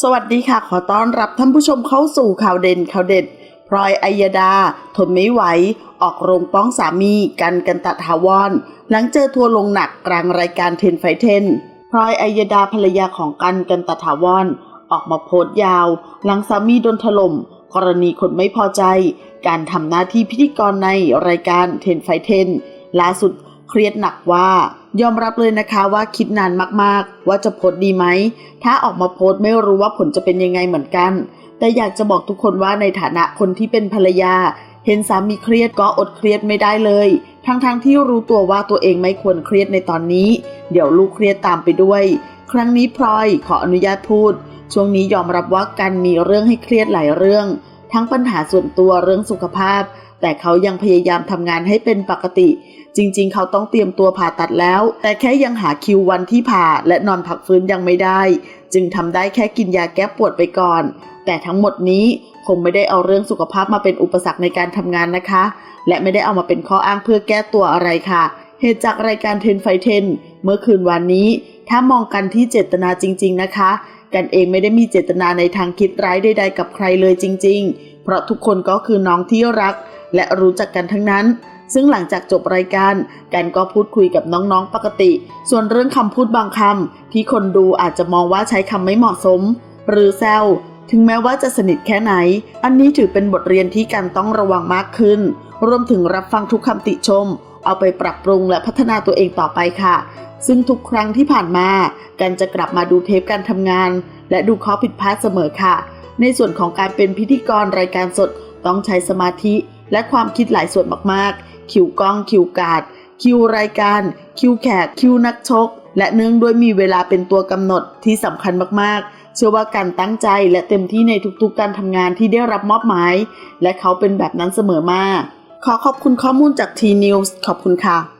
สวัสดีค่ะ ขอต้อนรับท่านผู้ชมเข้าสู่ข่าวเด่นข่าวเด็ดพลอยอัยดา ทนไม่ไหว ออกโรงป้องสามีกันกันตะถาวรหลังเจอทัวร์ลงหนักกลางรายการเทนไฟเทนพลอยอัยดาภรรยาของกันกันตะถาวรออกมาโพสต์ยาว หลังสามีโดนถล่ม กรณีคนไม่พอใจ การทำหน้าที่พิธีกรในรายการเทนไฟเทนล่าสุด เครียดหนักว่า ยอมรับเลยนะคะว่าคิดนานมากๆ ว่าจะโพสต์ดีไหม ถ้าออกมาโพสต์ไม่รู้ว่าผลจะเป็นยังไงเหมือนกัน แต่อยากจะบอกทุกคนว่าในฐานะคนที่เป็นภรรยา เห็นสามีเครียดก็อดเครียดไม่ได้เลย ทั้งๆทที่รู้ตัวว่าตัวเองไม่ควรเครียดในตอนนี้ เดี๋ยวลูกเครียดตามไปด้วย ครั้งนี้พลอยขออนุญาตพูด ช่วงนี้ยอมรับว่าการมีเรื่องให้เครียดหลายเรื่อง ทั้งปัญหาส่วนตัวเรื่องสุขภาพ แต่เขายังพยายามทำงานให้เป็นปกติ จริงๆ เขาต้องเตรียมตัวผ่าตัดแล้ว แต่แค่ยังหาคิววันที่ผ่าและนอนพักฟื้นยังไม่ได้ จึงทำได้แค่กินยาแก้ปวดไปก่อน แต่ทั้งหมดนี้คงไม่ได้เอาเรื่องสุขภาพมาเป็นอุปสรรคในการทำงานนะคะ และไม่ได้เอามาเป็นข้ออ้างเพื่อแก้ตัวอะไรค่ะ เหตุจากรายการเทนไฟเทนเมื่อคืนวันนี้ ถ้ามองกันที่เจตนาจริง ๆ นะคะกันเองไม่ได้มีเจตนาในทางคิดร้ายใด ๆ กับใครเลยจริง ๆ เพราะทุกคนก็คือน้องที่รัก และรู้จักกันทั้งนั้น ซึ่งหลังจากจบรายการกันก็พูดคุยกับน้องๆปกติ ส่วนเรื่องคำพูดบางคำที่คนดูอาจจะมองว่าใช้คำไม่เหมาะสม หรือแซวถึงแม้ว่าจะสนิทแค่ไหน อันนี้ถือเป็นบทเรียนที่กันต้องระวังมากขึ้น รวมถึงรับฟังทุกคำติชม เอาไปปรับปรุงและพัฒนาตัวเองต่อไปค่ะ ซึ่งทุกครั้งที่ผ่านมากันจะกลับมาดูเทปการทำงาน และดูข้อผิดพลาดเสมอค่ะ ในส่วนของการเป็นพิธีกรรายการสดต้องใช้สมาธิ และความคิดหลายส่วนมากๆ คิวกล้องคิวการ์ดคิวรายการ คิวแขก คิวนักชก และเนื่องด้วยมีเวลาเป็นตัวกำหนดที่สำคัญมากๆ เชื่อว่าการตั้งใจและเต็มที่ในทุกๆการทำงานที่ได้รับมอบหมาย และเขาเป็นแบบนั้นเสมอมา ขอขอบคุณข้อมูลจาก T News ขอบคุณค่ะ